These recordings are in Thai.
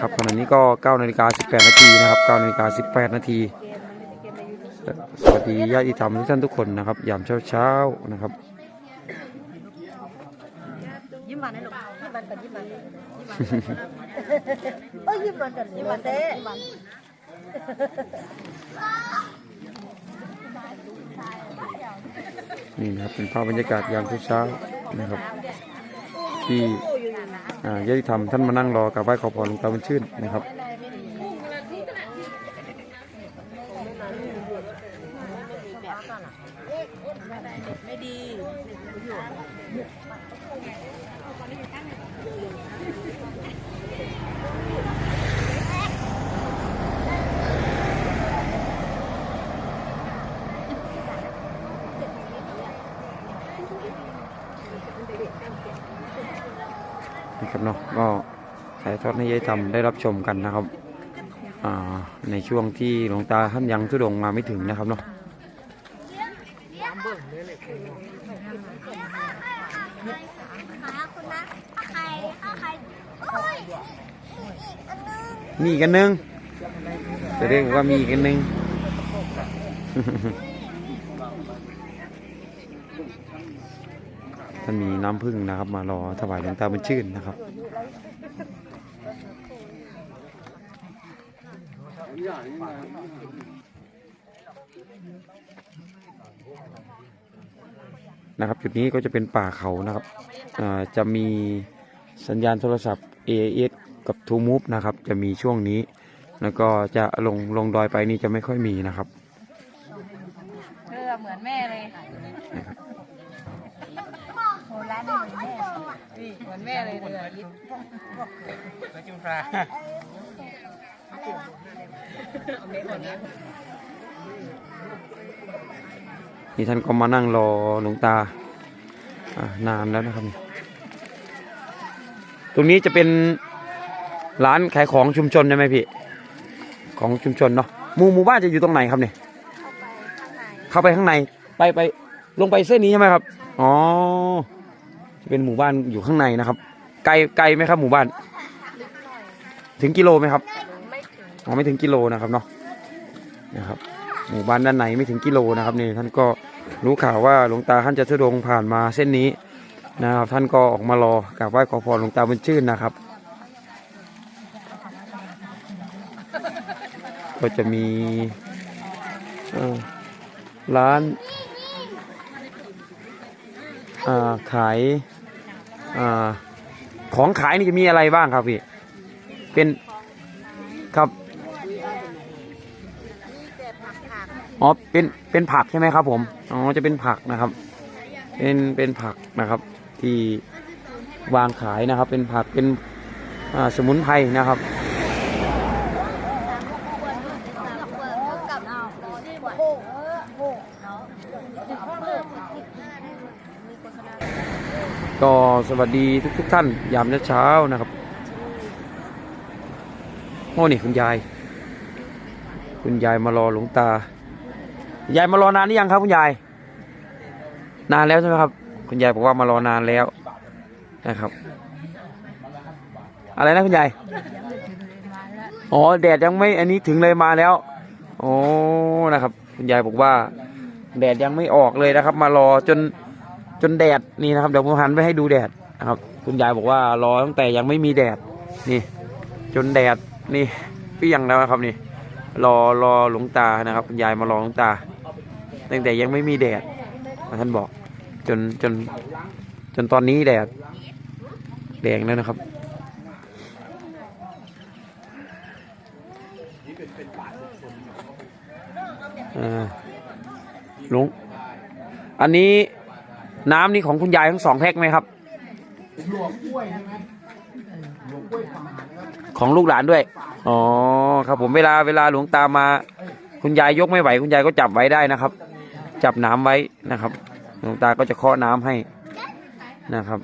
ครับขณะนี้ก็9นาฬิกา18 นาทีนะครับ9นาฬิกา18 นาทีสวัสดีญาติธรรมทุกท่านทุกคนนะครับ ยามเช้าเช้านะครับยิ้มมันนะลูกยิ้มมันก่อนยิ้มมันยิ้มมันเอ้ยยิ้มมันก่อนยิ้มมันเต้นนี่นะครับเป็นภาพบรรยากาศยามเช้าๆนะครับ ที่ ญาติธรรมท่านมานั่งรอกราบไหว้ขอพรหลวงตาบุญชื่นนะครับ ครับเนาะก็ถ่ายทอดให้ยายทำได้รับชมกันนะครับในช่วงที่หลวงตาท่านยังทุดงมาไม่ถึงนะครับเนาะมีกันนึงมีอีกอันหนึงจะเรียกว่ามีกันหนึง ท่านมีน้ำพึ่งนะครับ มารอถวายหลวงตาบุญชื่นนะครับนะครับ จุดนี้ก็จะเป็นป่าเขานะครับอ่าจะมีสัญญาณโทรศัพท์ AIS กับ t o Move นะครับ จะมีช่วงนี้ แล้วก็จะลงลงดอยไปนี่จะไม่ค่อยมีนะครับเธอเหมือนแม่เลย โหร้านนี่เหมือนแม่นี่เหมือนแม่เลยเธอยิ้มนี่ท่านก็มานั่งรอหลวงตาอ่านานแล้วนะครับนี่ตรงนี้จะเป็นร้านขายของชุมชนใช่ไหมพี่ ของชุมชนเนาะหมู่หมู่บ้านจะอยู่ตรงไหนครับเนี่ยเข้าไปข้างใน ไปไป ลงไปเส้นนี้ใช่ไหมครับ อ๋อจะเป็นหมู่บ้านอยู่ข้างในนะครับ ไกลไกลไหมครับ หมู่บ้าน ถึงกิโลไหมครับ อ๋อไม่ถึงกิโลนะครับเนาะ นะครับ หมู่บ้านด้านในไม่ถึงกิโลนะครับนี่ท่านก็รู้ข่าวว่าหลวงตาท่านจะทุดงค์ผ่านมาเส้นนี้นะครับท่านก็ออกมารอกราบไหว้ขอพรหลวงตาบุญชื่นนะครับ ก็จะมีเอ่อร้านอ่า ขายอของขายนี่จะมีอะไรบ้างครับพี่ เป็นครับอ๋อเป็นเป็นผักใช่ไหมครับผมอ๋อจะเป็นผักนะครับ เป็นเป็นผักนะครับ ที่วางขายนะครับ เป็นผักเป็นสมุนไพรนะครับ ก็สวัสดีทุกทุกๆท่าน ยามเช้านะครับโอ้นี่คุณยาย คุณยายมารอหลวงตา ยายมารอนานหรือยังครับ คุณยาย นานแล้วใช่ไหมครับ คุณยายบอกว่ามารอนานแล้วนะครับ อะไรนะคุณยายอ๋อแดดยังไม่อันนี้ถึงเลยมาแล้วโอ้นะครับ คุณยายบอกว่า แดดยังไม่ออกเลยนะครับ มารอจน จนแดดนี่นะครับเดี๋ยวผมหันไปให้ดูแดดนะครับ คุณยายบอกว่ารอตั้งแต่ยังไม่มีแดดนี่ จนแดดนี่เปียงแล้วนะครับนี่ รอรอหลวงตานะครับ คุณยายมารอหลวงตา ตั้งแต่ยังไม่มีแดดท่านบอก จนจน จนตอนนี้แดดแดงแล้วนะครับอ่าลุงอันนี้ น้ำนี่ของคุณยายทั้งสองแพ็คไหมครับ ของลูกหลานด้วย อ๋อ ครับผมเวลาเวลาหลวงตามา คุณยายยกไม่ไหว คุณยายก็จับไว้ได้นะครับ จับน้ำไว้นะครับ หลวงตาก็จะเคาะน้ำให้นะครับ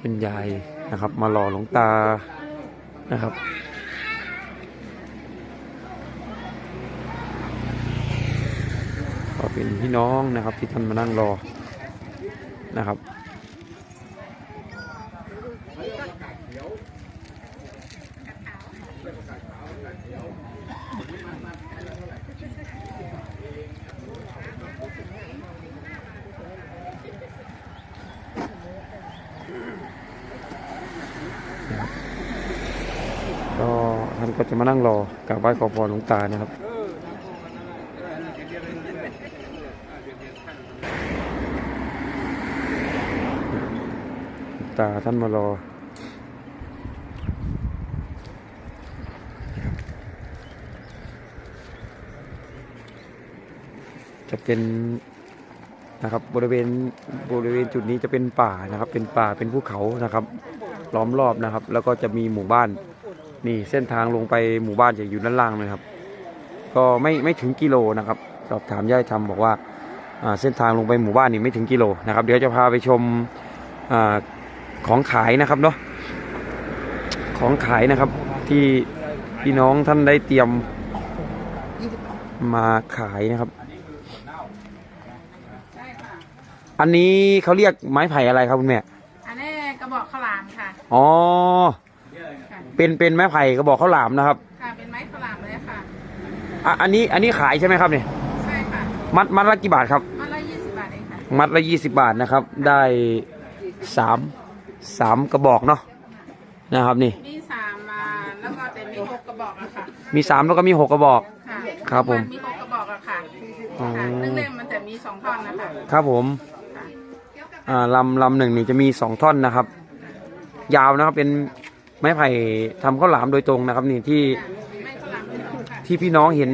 คุณยายนะครับ มารอหลวงตานะครับ ก็เป็นพี่น้องนะครับที่ท่านมานั่งรอนะครับก็ท่านก็จะมานั่งรอกราบไหว้ขอพรหลวงตานะครับ หลวง ตาท่านมารอ จะเป็นนะครับบริเวณบริเวณจุดนี้จะเป็นป่านะครับ เป็นป่าเป็นภูเขานะครับ ล้อมรอบนะครับ แล้วก็จะมีหมู่บ้าน นี่เส้นทางลงไปหมู่บ้านจะอยู่ด้านล่างเลยครับ ก็ไม่ไม่ถึงกิโลนะครับสอบถามย่ายทำบอกว่าเส้นทางลงไปหมู่บ้านนี่ไม่ถึงกิโลนะครับ เดี๋ยวจะพาไปชมอา ของขายนะครับเนาะของขายนะครับที่พี่น้องท่านได้เตรียมมาขายนะครับ อันนี้เขาเรียกไม้ไผ่อะไรครับคุณแม่อันนี้กระบอกข้าวหลามค่ะอ๋อค่ะเป็นเป็นไม้ไผ่กระบอกข้าวหลามนะครับค่ะเป็นไม้ข้าวหลามเลยค่ะอะอันนี้อันนี้ขายใช่ไหมครับเนี่ยใช่ค่ะมัดมัดละกี่บาทครับมันละยี่สิบบาทเองค่ะมัดละยี่สิบาทนะครับ ได้สาม สามกระบอกเนาะนะครับนี่ มีสามมาแล้วก็แต่มีหกกระบอกอะค่ะมีสามแล้วก็มีหกกระบอก ค่ะครับผม นมีหกกระบอกอะค่ะอ๋อค่ะหนึ่งเล่มมันจะมีสองท่อนนะคะครับผมค่ะอ่าลำลำหนึ่งนี่จะมีสองท่อนนะครับ ยาวนะครับเป็นไม้ไผ่ทำข้าวหลามโดยตรงนะครับ นี่ที่ ไม้ข้าวหลามเลยค่ะที่พี่น้องเห็น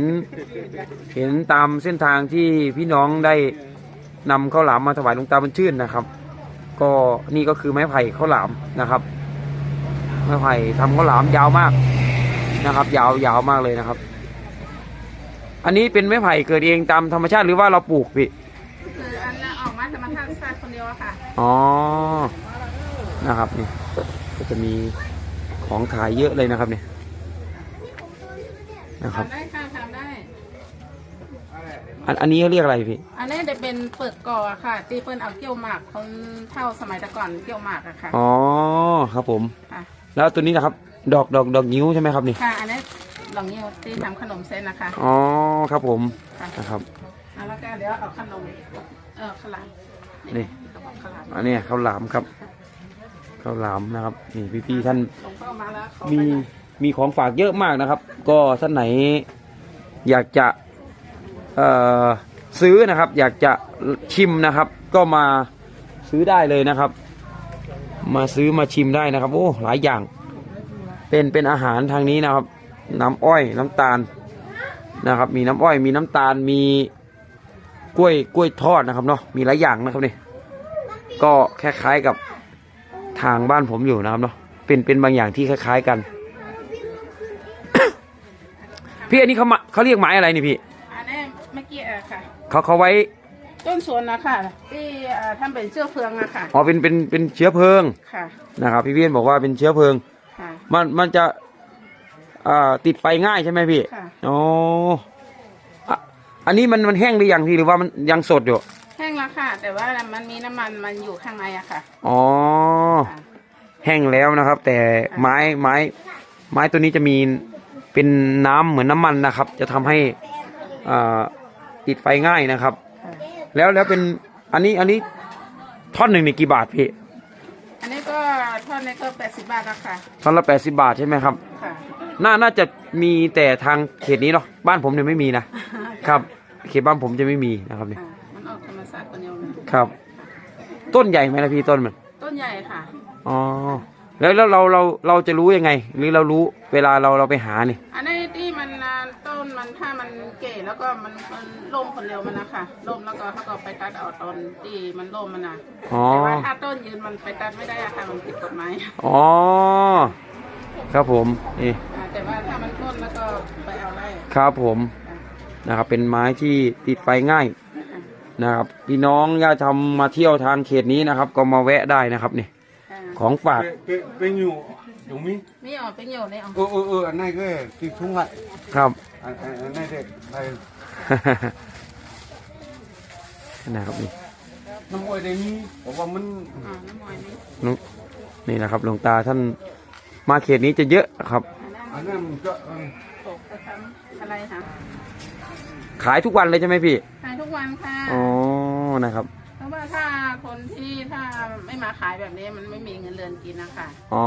เห็นตามเส้นทางที่พี่น้องได้นำข้าวหลามมาถวายหลวงตาบุญชื่นนะครับ ก็นี่ก็คือไม้ไผ่ข้าวหลามนะครับ ไม้ไผ่ทำข้าวหลามยาวมากนะครับ ยาวยาวมากเลยนะครับ อันนี้เป็นไม้ไผ่เกิดเองตามธรรมชาติหรือว่าเราปลูกพี่คืออันนั้นออกมาธรรมชาติชาติคนเดียวอะค่ะอ๋อนะครับนี่ก็จะมีของขายเยอะเลยนะครับเนี่ยนะครับ ทำได้ค่ะทำได้ อันอันนี้เขาเรียกอะไรพี่ อันนี้จะเป็นเปิดก่ออะค่ะตีเปิ้ลเอาเกี่ยวหมากคนเท่าสมัยแต่ก่อนเกี่ยวหมากอะค่ะ อ๋อครับผม ค่ะ แล้วตัวนี้นะครับ ดอกดอกดอกนิ้วใช่ไหมครับนี่ ค่ะ อันนี้หลงเงี้ยวที่ทำขนมเส้นนะคะ อ๋อครับผมค่ะนะครับ อะแล้วก็เดี๋ยวเอาขนม เออข้าวหลามนี่ กระบอกข้าวหลามอันนี้ข้าวหลามครับข้าวหลามนะครับ นี่พี่ๆท่านส่งเข้ามาแล้วขอมีไปหน่อยมีของฝากเยอะมากนะครับ ก็ท่านไหน อยากจะเอ่อ ซื้อนะครับ อยากจะชิมนะครับ ก็มาซื้อได้เลยนะครับ มาซื้อมาชิมได้นะครับ โอ้หลายอย่าง เป็นเป็นอาหารทางนี้นะครับ น้ำอ้อยน้ำตาลนะครับ มีน้ำอ้อยมีน้ำตาลมีกล้วยกล้วยทอดนะครับเนาะมีหลายอย่างนะครับนี่ก็คล้ายๆกับทางบ้านผมอยู่นะครับเนาะเป็นเป็นบางอย่างที่คล้าย ๆกัน พี่อันนี้เขามาเขาเรียกไม้อะไรนี่พี่ เออค่ะเขาเขาไว้ต้นสวนนะคะที่เอ่อทำเป็นเชือกเฟืองอะค่ะ อ๋อเป็นเป็นเป็นเชื้อเพลิงค่ะ นะครับ พี่เวียนบอกว่าเป็นเชื้อเพลิง ค่ะ มันมันจะอ่าติดไฟง่ายใช่ไหมพี่ค่ะ อ๋ออะอันนี้มันมันแห้งหรือยังพี่หรือว่ามันยังสดอยู่แห้งแล้วค่ะ แต่ว่ามันมีน้ำมันมันอยู่ข้างในอะค่ะอ๋อ ค่ะ แห้งแล้วนะครับ แต่ไม้ไม้ ไม้ตัวนี้จะมีเป็นน้ำเหมือนน้ำมันนะครับ จะทำให้อ่า ติดไฟง่ายนะครับ ค่ะแล้วแล้วเป็นอันนี้อันนี้ท่อนหนึ่งนี่กี่บาทพี่อันนี้ก็ทอดนี้ก็แปดสิบบาทแล้วค่ะท่อนละแปดสิบาทใช่ไหมครับ ค่ะ น่าน่าจะมีแต่ทางเขตนี้เนาะบ้านผมเนี่ยไม่มีนะครับเขตบ้านผมจะไม่มีนะครับเนี่ยค่ะมันออกธรรมชาติคนเดียวเลยครับ ต้นใหญ่ไหมล่ะพี่ต้นมันต้นใหญ่ค่ะ อ๋อแล้วแล้วเราเราเราจะรู้ยังไง หรือเรารู้เวลาเราเราไปหานี่อันนี้ที่มันอ่าต้นมัน ถ้ามันเก๋แล้วก็มันมันล่มคนเดียวมันนะคะล่มแล้วก็เขาก็ไปตัดเอาตอนที่มันล่มมันนะอ๋อ แต่ว่าถ้าต้นยืนมันไปตัดไม่ได้อะค่ะมันผิดกฎหมายอ๋อ ครับผมนี่อ่าแต่ว่าถ้ามันต้นแล้วก็ไปเอาไล่ครับผมนะครับ เป็นไม้ที่ติดไฟง่ายนะครับพี่น้องญาติทำมาเที่ยวทางเขตนี้นะครับ ก็มาแวะได้นะครับนี่ค่ะของฝากเป็นเป็นอยู่อยู่มิมีออกเป็นโยนเลยออกเออเออเอออันนั้นก็ที่ทุ่งไห่ครับ อันอันอันนั้นเด็กไปนะครับนี่น้ำอ้อยในนี้ผมว่ามันอ่าน้ำมอยนี่นุนี่นะครับหลวงตาท่านมาเขตนี้จะเยอะครับ อันนั้นมันก็เออตกจะทำอะไรคะขายทุกวันเลยใช่ไหมพี่ ขายทุกวันค่ะ อ๋อ นะครับเพ ราะว่าถ้าคนที่ถ้าไม่มาขายแบบนี้มันไม่มีเงินเดือนกินนะคะอ๋อ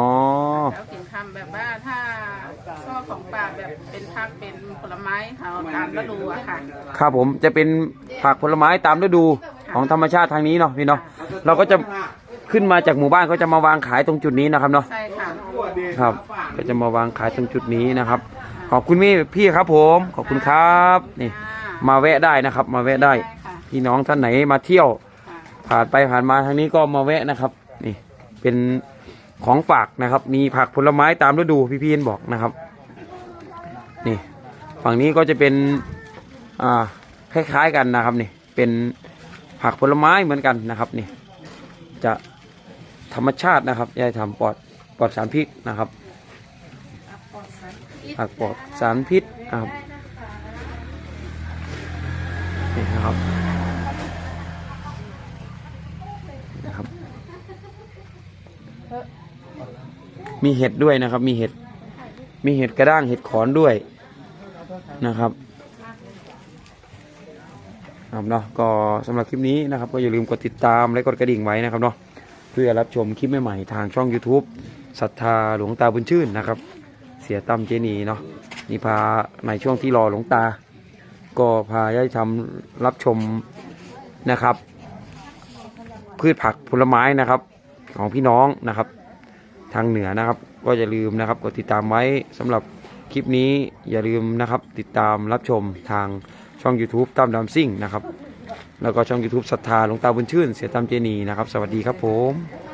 แล้วกินคำแบบว่าถ้าชอบของป่าแบบเป็นผักเป็นผลไม้เขาตามฤดูอะค่ะ ครับผมจะเป็นผักผลไม้ตามฤดูของธรรมชาติทางนี้เนาะพี่เนาะเราก็จะขึ้นมาจากหมู่บ้านก็จะมาวางขายตรงจุดนี้นะครับเนาะใช่ค่ะ ครับ ก็จะมาวางขายตรงจุดนี้นะครับ ขอบคุณพี่พี่ครับผมขอบคุณครับนี่ มาแวะได้นะครับ มาแวะได้ได้ค่ะพี่น้องท่านไหนมาเที่ยวค่ะ ผ่านไปผ่านมาทางนี้ก็มาแวะนะครับ นี่เป็นของฝากนะครับ มีผักผลไม้ตามฤดูพี่พีนบอกนะครับ นี่ฝั่งนี้ก็จะเป็นอ่าคล้ายๆกันนะครับนี่เป็นผักผลไม้เหมือนกันนะครับนี่จะธรรมชาตินะครับยายทำปลอดปลอดสารพิษนะครับผักปลอดสารพิษนะครับนี่นะครับนะครับ มีเห็ดด้วยนะครับ มีเห็ด มีเห็ดกระด้างเห็ดขอนด้วยนะครับครับเนาะก็สำหรับคลิปนี้นะครับ ก็อย่าลืมกดติดตามและกดกระดิ่งไว้นะครับเนาะเพื่อรับชมคลิปใหม่ๆทางช่อง YouTube ศรัทธาหลวงตาบุญชื่นนะครับ เสียตั้มเจนีเนาะนี่พาในช่วงที่รอหลวงตา ก็พาย้ายทำรับชมนะครับ พืชผักผลไม้นะครับ ของพี่น้องนะครับ ทางเหนือนะครับ ก็อย่าลืมนะครับกดติดตามไว้สำหรับคลิปนี้อย่าลืมนะครับ ติดตามรับชมทางช่อง YouTube ตามดำซิ่งนะครับ แล้วก็ช่อง YouTube ศรัทธาหลวงตาบุญชื่น เสียตามเจนีนะครับ สวัสดีครับผม